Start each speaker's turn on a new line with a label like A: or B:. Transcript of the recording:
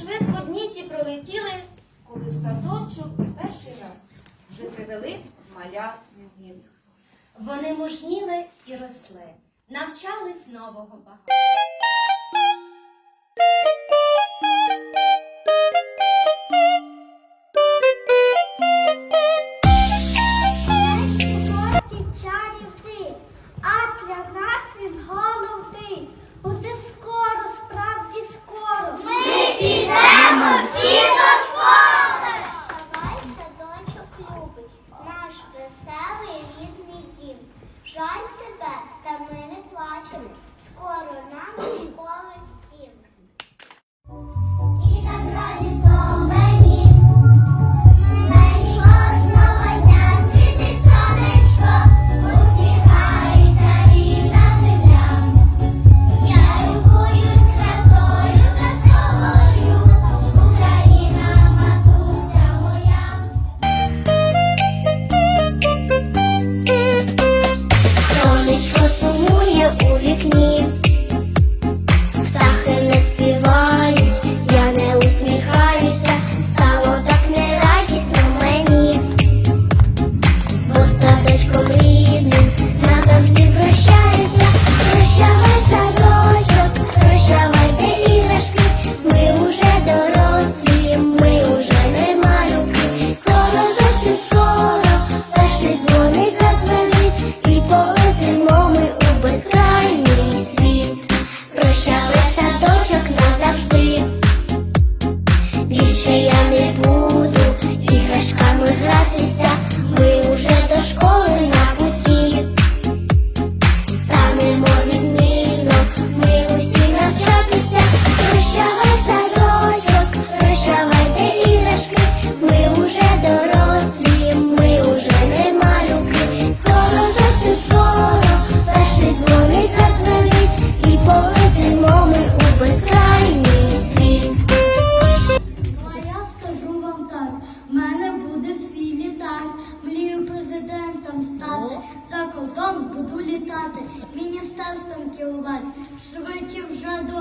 A: Швидко дні ті пролетіли,
B: коли в садочок перший раз вже привели маля невинних.
A: Вони мужніли і росли, навчались нового багато.
C: та ми не плачемо. Скоро нам до школи.
D: дом буду літати, міністерством керувати, швидше вже до.